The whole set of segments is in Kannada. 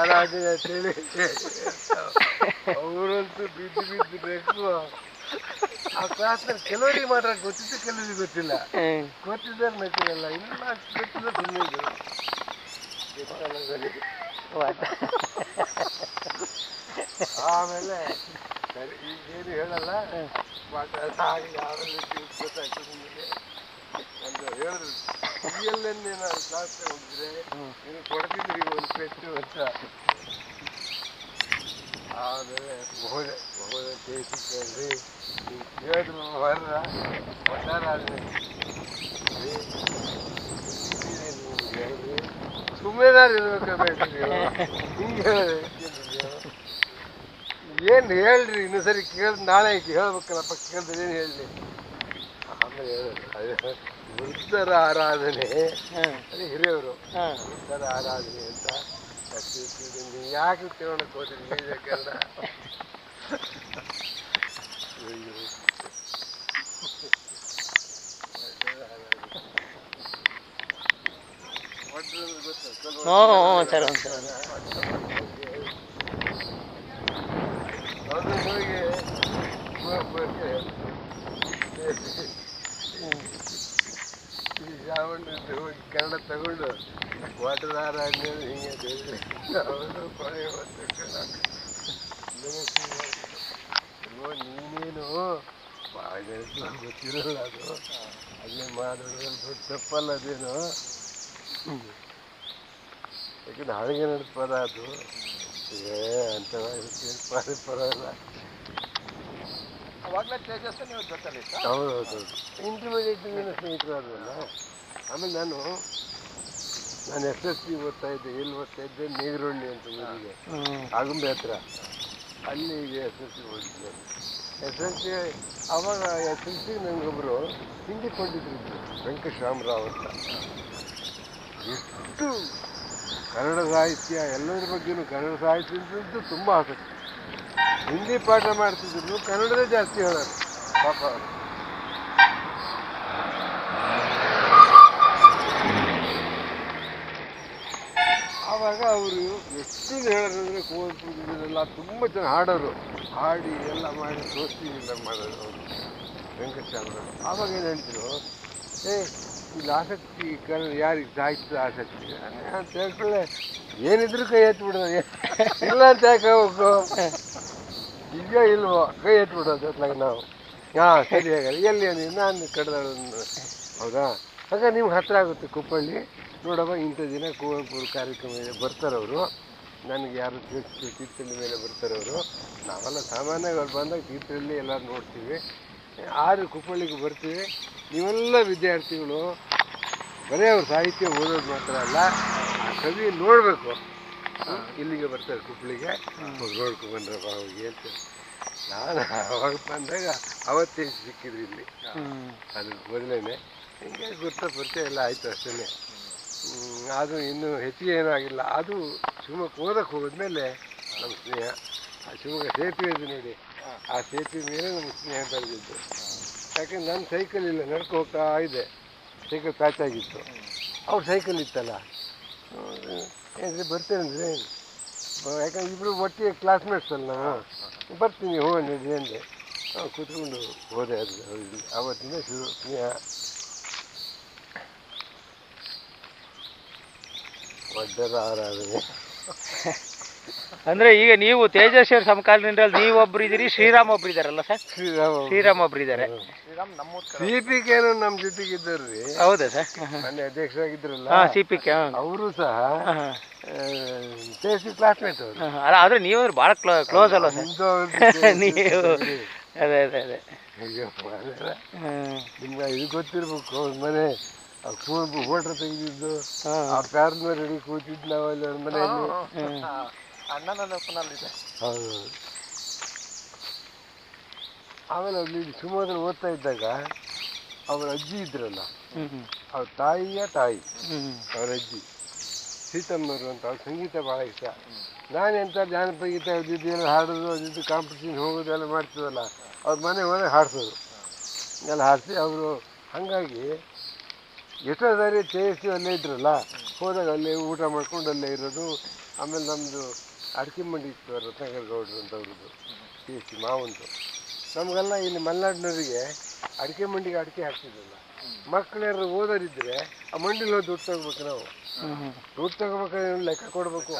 ಆರಾಧನೆ ಅಂತೇಳಿ ಅವರಂತೂ ಬಿದ್ದು ಬಿದ್ದು ಬೇಕು ಆ ಕ್ಲಾಸ್ನಲ್ಲಿ ಕೆಲವರಿಗೆ ಮಾತ್ರ ಗೊತ್ತಿದ್ದು ಕೆಲವರಿಗೆ ಗೊತ್ತಿಲ್ಲ. ಗೊತ್ತಿದ್ದಾರೆ ನಟಿಯಲ್ಲ ಇನ್ನು ಗೊತ್ತಿಲ್ಲ ಸುಮ್ಮನೆ ಆಮೇಲೆ ಸರಿ ಈಗೇನು ಹೇಳಲ್ಲ. ಅದಾಗಿ ಯಾವ ರೀತಿ ಗೊತ್ತಾಯ್ತು ನಿಮಗೆ ಅಂತ ಹೇಳಿದ್ರು. ರಿಯಲ್ಲನ್ನೇ ನಾನು ಕ್ಲಾಸ್ ಹೋಗಿದ್ರೆ ನೀನು ಕೊಡ್ತಿದ್ರಿ ಒಂದು ಪೆಟ್ಟು ಅಂತ. ಆಮೇಲೆ ಹೋದೆ ಹೋದೆ ಕೇಸಿ ಕೇಳಿ ನೀವು ಕೇಳಿದ್ರು ಬರ್ರ ಒಟ್ಟಾರ ಹೇಳಿದ್ರಿ ಸುಮ್ಮನೆ ನೀವು ಹಿಂಗೆ ಏನು ಹೇಳ್ರಿ ಇನ್ನೊಂದು ಸರಿ ಕೇಳಿ ನಾಳೆ ಹೇಳ್ಬೇಕಲ್ಲಪ್ಪ ಕೇಳಿದ್ರೆ ಏನು ಹೇಳಲಿ ಆಮೇಲೆ ಹೇಳಿದ್ರು ಅದು. ವೃದ್ಧರ ಆರಾಧನೆ. ಹಿರಿಯವರು. ವೃದ್ಧರ ಆರಾಧನೆ ಅಂತ ಯಾಕೆ ಹೋಗಿ ಹೋದ್ರಿ ಹ್ಞೂ ಹ್ಞೂ ಸರ್ ಹ್ಞೂ ಸರ್ ಅದು ಹೋಗಿ. ಕನ್ನಡ ತಗೊಂಡು ಆರಾಧನೆ ಹಿಂಗೆ. ಅವರು ಹೊತ್ತು ನೀನೇನು? ಭಾಳ ಗೊತ್ತಿರಲ್ಲ ಅದು. ಅಲ್ಲೇ ಮಾಡೋದು ದೊಡ್ಡ ತಪ್ಪಲ್ಲ ಅದೇನು. ಯಾಕಂದ್ರೆ ಹಾಳಿಗೆ ನಡೆದ ಪದ ಅದು. ಏ ಅಂತ ಪರವಾಗಿಲ್ಲ ಅವಾಗಲೇ ತೇಜಸ್ ನೀವು ಜೊತೆಲಿ ಹೌದು ಹೌದು ಇಂಟರ್ಮೀಡಿಯೇಟ್ ಸ್ನೇಹಿತರಾದ್ರಲ್ಲ ಆಮೇಲೆ ನಾನು ನಾನು ಎಸ್ ಎಸ್ ಸಿ ಓದ್ತಾ ಇದ್ದೆ ಎಲ್ಲಿ ಓದ್ತಾ ಇದ್ದೆ ನೀರುಳ್ಳಿ ಅಂತ ಊರಿಗೆ. ಆಗುಂಬೆ ಹತ್ರ. ಅಲ್ಲಿ ಎಸ್ ಎಸ್ ಸಿ ಓದಿದ್ದೆ. ಎಸ್ ಎಸ್ ಸಿ ಆವಾಗ ಎಸ್ ಎಸ್ ಸಿ ನನಗೊಬ್ಬರು ಹಿಂದಿ ಕೊಂಡಿದ್ರು ವೆಂಕಟರಾಮರಾವ್ ಅಂತ. ಎಷ್ಟು ಕನ್ನಡ ಸಾಹಿತ್ಯ ಎಲ್ಲರ ಬಗ್ಗೆಯೂ ಕನ್ನಡ ಸಾಹಿತ್ಯದಂತೂ ತುಂಬ ಆಸಕ್ತಿ. ಹಿಂದಿ ಪಾಠ ಮಾಡ್ತಿದ್ರು ಕನ್ನಡದೇ ಜಾಸ್ತಿ ಹೇಳೋರು ಪಾಪ ಅವರು. ಆವಾಗ ಅವರು ಎಷ್ಟು ಹೇಳೋದಂದ್ರೆ ಕುವೆಂಪು ಇದನ್ನೆಲ್ಲ ತುಂಬ ಜನ ಹಾಡೋರು. ಹಾಡಿ ಎಲ್ಲ ಮಾಡಿ ತೋರಿಸ್ತೀವಿಲ್ಲ ಮಾಡೋರು ಅವರು. ವೆಂಕಟರಾಮರಾವ್ ಆವಾಗ ಏನು ಹೇಳ್ತಿದ್ರು? ಏ, ಇಲ್ಲಿ ಆಸಕ್ತಿ ಕನ್ನಡ ಯಾರಿಗೆ ಸಾಹಿತ್ಯದ ಆಸಕ್ತಿ? ಅಂತ ಹೇಳ್ಕೊಳ್ಳೆ. ಏನಿದ್ರು ಕೈ ಎತ್ಬಿಡೋದು ಇಲ್ಲ ಅಂತ ಯಾಕೆ ಹೋಗು ಈಗ ಇಲ್ವೋ? ಕೈ ಎತ್ಬಿಡೋದು ಅದ್ಲಾಗ ನಾವು. ಹಾಂ, ಸರಿ, ಹಾಗಾದ್ರೆ ಎಲ್ಲಿ? ನಾನು ಕಡ್ದಾಳು ಹೌದಾ? ಹಾಗೆ ನಿಮ್ಗೆ ಹತ್ತಿರ ಆಗುತ್ತೆ ಕುಪ್ಪಳ್ಳಿ. ನೋಡಮ್ಮ ಇಂಥ ದಿನ ಕುವೆಂಪು ಕಾರ್ಯಕ್ರಮ ಇದೆ. ಬರ್ತಾರೆ ಅವರು ನನಗೆ ಯಾರು ತಿಳಿಸ್ತೀವಿ ತೀರ್ಥಹಳ್ಳಿ ಮೇಲೆ ಬರ್ತಾರೆ ಅವರು ನಾವೆಲ್ಲ ಸಾಮಾನ್ಯವಾಗಿ ಅವ್ರು ಬಂದಾಗ ತೀರ್ಥಹಳ್ಳಿ ಎಲ್ಲ ನೋಡ್ತೀವಿ. ಆರು ಕುಪ್ಪಳ್ಳಿಗೆ ಬರ್ತೀವಿ. ನೀವೆಲ್ಲ ವಿದ್ಯಾರ್ಥಿಗಳು ಬರೀ ಅವ್ರ ಸಾಹಿತ್ಯ ಓದೋದು ಮಾತ್ರ ಅಲ್ಲ ಆ ಕವಿ ನೋಡಬೇಕು. ಇಲ್ಲಿಗೆ ಬರ್ತಾರೆ ಕುಪ್ಪಳಿಗೆ ನೋಡ್ಕೊ ಬಂದ್ರಪ್ಪ ಅವ್ರಿಗೆ ಅಂತ. ನಾನು ಅವಾಗ ಬಂದಾಗ ಅವತ್ತೇ ಸಿಕ್ಕಿದ್ರು ಇಲ್ಲಿ. ಅದಕ್ಕೆ ಅದು ಮೊದಲೇನೆ. ಹಿಂಗೆ ಗೊತ್ತ ಪರಿಚಯ ಎಲ್ಲ ಆಯಿತು ಅಷ್ಟೇ ಅದು ಇನ್ನೂ ಹೆಚ್ಚಿಗೆ ಏನೂ ಆಗಿಲ್ಲ. ಅದು ಶಿವಮೊಗ್ಗ ಓದಕ್ಕೆ ಹೋದ್ಮೇಲೆ ನಮ್ಮ ಸ್ನೇಹ. ಆ ಶಿವಮೊಗ್ಗ ಸೇತುವೆ ಇದೆ ನೋಡಿ. ಆ ಸೇತುವೆ ಮೇಲೆ ನಮ್ಮ ಸ್ನೇಹ ಬೆಳೆದಿದ್ದು. ಯಾಕಂದ್ರೆ ನನ್ನ ಸೈಕಲ್ ಇಲ್ಲ, ನಡ್ಕೊ ಹೋಗ್ತಾ ಇದೆ. ಸೈಕಲ್ ಪ್ಯಾಚ್ ಆಗಿತ್ತು. ಅವ್ರ ಸೈಕಲ್ ಇತ್ತಲ್ಲ. ಏನಂದರೆ ಬರ್ತೇನೆ ಅಂದರೆ ಯಾಕಂದ್ರೆ ಇಬ್ಬರು ಒಟ್ಟಿಗೆ ಕ್ಲಾಸ್ಮೇಟ್ಸ್ ಅಲ್ಲ ನಾನು ಬರ್ತೀನಿ ಹೋಗಿ ಅಂದೆ. ಕೂತ್ಕೊಂಡು ಹೋದೆ ಅದು, ಅವತ್ತಿಂದ ಶುರು, ಸ್ನೇಹ ಒಡ್ಡರ ಆರಾಧನೆ ಅಂದ್ರೆ ಈಗ ನೀವು ತೇಜಸ್ವಿ ಸಮಕಾಲೀನರಲ್ಲಿ ನೀವು ಒಬ್ರು ಇದ್ದೀರಿ ಶ್ರೀರಾಮ್ ಒಬ್ರು ಇದಾರಲ್ಲ ಸರ್? ಶ್ರೀರಾಮ ಶ್ರೀರಾಮ್ ಒಬ್ರು ಇದ್ದಾರೆ. ನಮ್ಮೂರ್ ಸಿ ಪಿ ಕೆನು ನಮ್ಮ ಜೊತೆಗೆ ಇದ್ದರ್ರಿ ಹೌದಾ ಸರ್? ಮನೆ ಅಧ್ಯಕ್ಷರಾಗಿದ್ರಲ್ಲ? ಹಾ ಸಿ ಪಿ ಕೆ ಅವರು ಸಹ ತೇಜಸ್ವಿ ಕ್ಲಾಸ್ಮೇಟ್ ಅವರು. ಅಲ್ಲ ಆದ್ರೆ ನೀವು ಭಾಳ ಕ್ಲೋಸ್ ಅಲ್ಲ ಸರ್? ನೀವು. ಅದೇ ಅದೇ ಅದೇ. ನಿಮ್ಗೆ ಇದು ಗೊತ್ತಿರ್ಬೇಕು ಅವ್ರ ಮನೆ ಕುವೆಂಪು ಫೋಟೋ ತೆಗೆದಿದ್ದು. ಆ ಪ್ಯಾರ್ನ ರೆಡಿ ಕೂತಿದ್ದು ನಾವು ಅಲ್ಲಿ ಅವ್ರ ಮನೆಯಲ್ಲಿ ಅಣ್ಣನ ನೆನಪಿನಲ್ಲಿದೆ ಹೌದು. ಆಮೇಲೆ ಅಲ್ಲಿ ಶಿವಮೊಗ್ಗದಲ್ಲಿ ಓದ್ತಾ ಇದ್ದಾಗ ಅವ್ರ ಅಜ್ಜಿ ಇದ್ರಲ್ಲ ಅವ್ರ ತಾಯಿಯ ತಾಯಿ ಅವರ ಅವ್ರ ಅಜ್ಜಿ ಸೀತಮ್ಮರು ಅಂತ ಅವ್ರ ಸಂಗೀತ ಭಾಳ ಇಷ್ಟ. ನಾನು ಎಂಥ ಜಾನಪದ ಗೀತೆ ಅದಿದ್ದು ಎಲ್ಲ ಹಾಡೋದು ಅದಿದ್ದು ಕಾಂಪಿಟೇಷನ್ ಹೋಗೋದು ಎಲ್ಲ ಮಾಡ್ತೀವಲ್ಲ ಅವ್ರ ಮನೆ ಹೋದ್ರೆ ಹಾಡ್ಸೋದು. ಎಲ್ಲ ಹಾಡಿಸಿ ಅವರು ಹಾಗಾಗಿ ಎಷ್ಟೋ ಸಾರಿ ತೇರಿಸಿ ಅಲ್ಲೇ ಇದ್ರಲ್ಲ, ಹೋದಾಗ ಅಲ್ಲೇ ಊಟ ಮಾಡ್ಕೊಂಡು ಅಲ್ಲೇ ಇರೋದು, ಆಮೇಲೆ ನಮ್ಮದು ಅಡಿಕೆ ಮಂಡಿ ಇತ್ತು ರತ್ನಾಕರ್ ಗೌಡ್ರು ಅಂತ ಅವ್ರದ್ದು ತೇರಿಸಿ ಮಾವಂದು. ನಮಗೆಲ್ಲ ಇಲ್ಲಿ ಮಲೆನಾಡಿನವರಿಗೆ ಅಡಿಕೆ ಮಂಡಿಗೆ ಅಡಿಕೆ ಹಾಕ್ತಿದ್ರಲ್ಲ ಮಕ್ಕಳ್ಯಾರು ಯಾರು ಓದೋರಿದ್ರೆ ಆ ಮಂಡಿಲಿ ಹೋಗಿ ದುಡ್ಡು ತಗೋಬೇಕು ನಾವು. ದುಡ್ಡು ತಗೋಬೇಕಾದ್ರೆ ಲೆಕ್ಕ ಕೊಡಬೇಕು.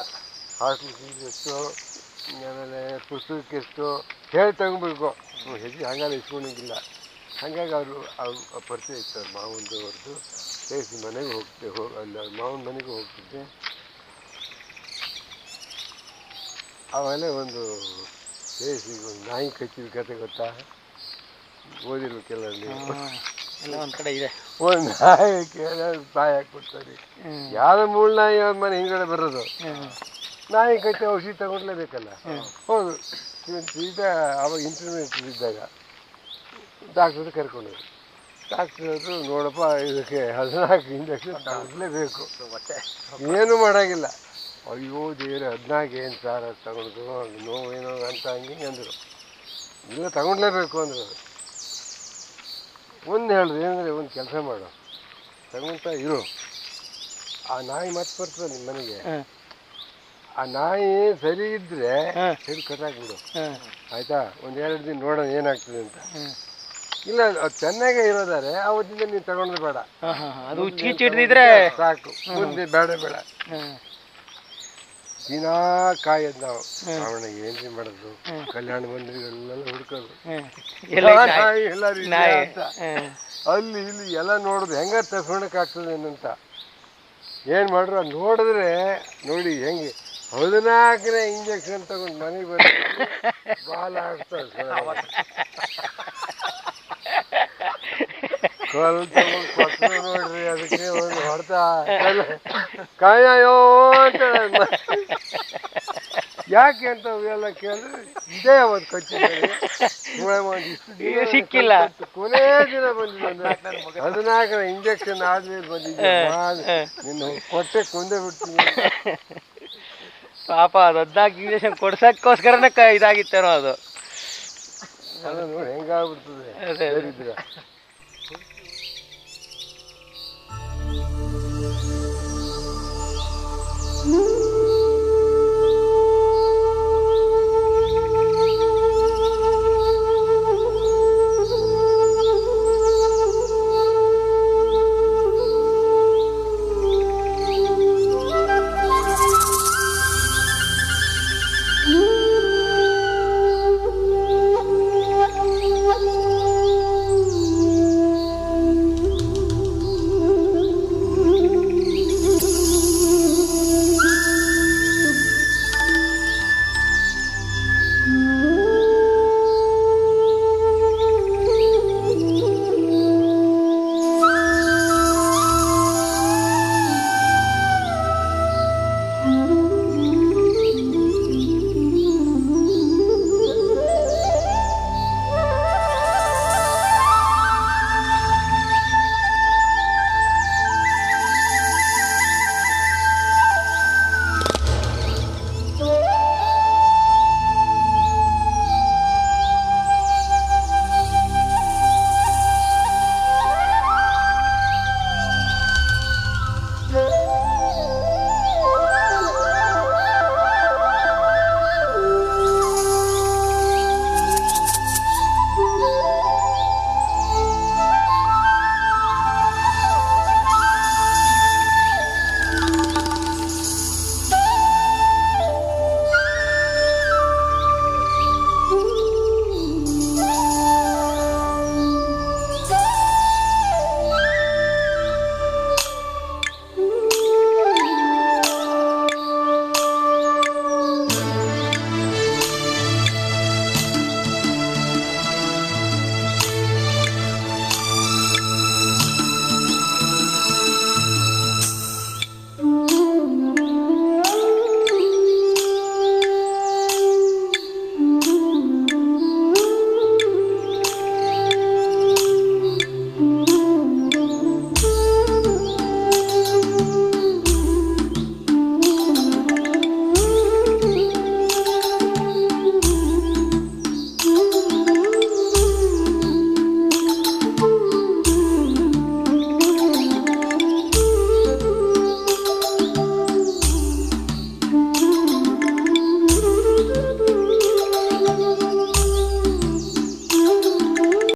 ಹಾಸ್ಟೆಲ್ ಫೀಸ್ ಎಷ್ಟು, ಆಮೇಲೆ ಪುಸ್ತಕಕ್ಕೆ ಎಷ್ಟು, ಹೇಳಿ ತಗೋಬೇಕು. ಹೆಜ್ಜೆ ಹಂಗಾರೆ ಇಸ್ಕೊಂಡಿದ್ದಿಲ್ಲ. ಹಾಗಾಗಿ ಅವರು ಅವ್ರು ಪರಿಚಯ ಇತ್ತು ಅವ್ರ ಮಾವಂದು ಅವ್ರದ್ದು. ಸೇರಿಸಿ ಮನೆಗೆ ಹೋಗ್ತೆ ಹೋಗಿ ಅಲ್ಲಿ ಅವ್ರ ಮಾವನ ಮನೆಗೆ ಹೋಗ್ತಿದ್ದೆ. ಆಮೇಲೆ ಒಂದು ಸೇರಿಸಿ ಒಂದು ನಾಯಿ ಕಚ್ಚಿದ ಕತೆ ಗೊತ್ತಾ? ಓದಿರ್ಬೇಕೆಲ್ಲ ನೀವು ಒಂದು ಕಡೆ ಇದೆ. ಒಂದು ನಾಯಿ ಕೇಳ ತಾಯಿ ಹಾಕ್ಬಿಡ್ತಾರೆ. ಯಾವ ಯಾವ್ದೋ ಮೂಳು ನಾಯಿ ಅವ್ರ ಮನೆ ಹಿಂಗಡೆ ಬರೋದು. ನಾಯಿ ಕಚ್ಚಿ ಔಷಧಿ ತಗೊಂಡ್ಲೇಬೇಕಲ್ಲ? ಹೌದು. ಇವತ್ತು ಸೀದಾ ಅವಾಗ ಇಂಟರ್ನೆಟ್ ಇದ್ದಾಗ ಡಾಕ್ಟ್ರ್ ಕರ್ಕೊಂಡೋರು ಡಾಕ್ಟ್ರು ನೋಡಪ್ಪ ಇದಕ್ಕೆ ಹದಿನಾಲ್ಕು ಇಂಜೆಕ್ಷನ್ ತಗೊಳ್ಲೇಬೇಕು. ಮತ್ತೆ ಏನೂ ಮಾಡೋಂಗಿಲ್ಲ. ಅಯ್ಯೋ ದೇವ್ರೆ ಹದಿನಾಲ್ಕು ಏನು ಸಾರ ತಗೊಂಡು ನೋವೇನೋ ಅಂತ ಹಂಗೆ ಅಂದರು. ಇಲ್ಲ ತಗೊಂಡ್ಲೇಬೇಕು ಅಂದರು. ಒಂದು ಹೇಳಿದ್ರು ಏನಂದರೆ ಒಂದು ಕೆಲಸ ಮಾಡು. ತಗೊಂತ ಇರು. ಆ ನಾಯಿ ಮತ್ತೆ ಬರ್ತದೆ ನಿಮ್ಮ ಮನೆಗೆ. ಆ ನಾಯಿ ಸರಿ ಇದ್ದರೆ. ಹಿಡಿದು ಕಟ್ಟಾಕ್ಬಿಡು. ಆಯಿತಾ? ಒಂದು ಎರಡು ದಿನ ನೋಡೋಣ ಏನಾಗ್ತದೆ ಅಂತ. ಇಲ್ಲ ಅದು ಚೆನ್ನಾಗೇ ಇರೋದಾರೆ ಅವತ್ತಿಂದ ನೀವು ತಗೊಂಡ್ರೆ ಬೇಡ. ಅದು ಹಿಡ್ದಿದ್ರೆ ಸಾಕು. ಮುಂದೆ ಬೇಡ ಬೇಡ. ದಿನ ಕಾಯೋದು ನಾವು. ಅವಣ ಏನ್ರಿ ಮಾಡೋದು? ಕಲ್ಯಾಣ ಮಂದಿರಗಳೆಲ್ಲ ಹುಡ್ಕೋದು. ಎಲ್ಲ ಅಂತ ಅಲ್ಲಿ ಇಲ್ಲಿ ಎಲ್ಲ ನೋಡೋದು. ಹೆಂಗ ತರ್ಸ್ಕೊಳಕ್ಕಾಗ್ತದೆ ಅಂತ ಏನು ಮಾಡ್ರು ಅದ್ ನೋಡಿದ್ರೆ ನೋಡಿ ಹೆಂಗೆ. ಹದಿನಾಲ್ಕನೇ ಇಂಜೆಕ್ಷನ್ ತಗೊಂಡು ಮನೆಗೆ ಬಂದು ಬಾಲ ಆಗ್ತದೆ ನೋಡ್ರಿ ಅದಕ್ಕೆ ಒಂದು ಹೊಡೆತ ಕಾಯೋ ಅಂತ ಯಾಕೆ ಅಂತ ಎಲ್ಲ ಕೇಳಿದ್ರೆ ಇದೇ ಒಂದು ಕಚ್ಚಿ ಸಿಕ್ಕಿಲ್ಲ. ಕೊನೆ ದಿನ ಬಂದಿದ್ದೆ ಹದಿನಾಲ್ಕರ ಇಂಜೆಕ್ಷನ್ ಆದ್ಮೇಲೆ ಬಂದಿದ್ದೆ ನಿನ್ನ ಕೊಟ್ಟೆ ಕೊಂದೇ ಬಿಡ್ತೀನಿ ಪಾಪ ಅದು ಹದ್ನಾಲ್ಕು ಇಂಜೆಕ್ಷನ್ ಕೊಡ್ಸಕ್ಕೋಸ್ಕರನೇ ಕ ಇದಾಗಿತ್ತೇನೋ ಅದು. ನೋಡಿ ಹೆಂಗಾಗ್ಬಿಡ್ತದೆ Mm-hmm.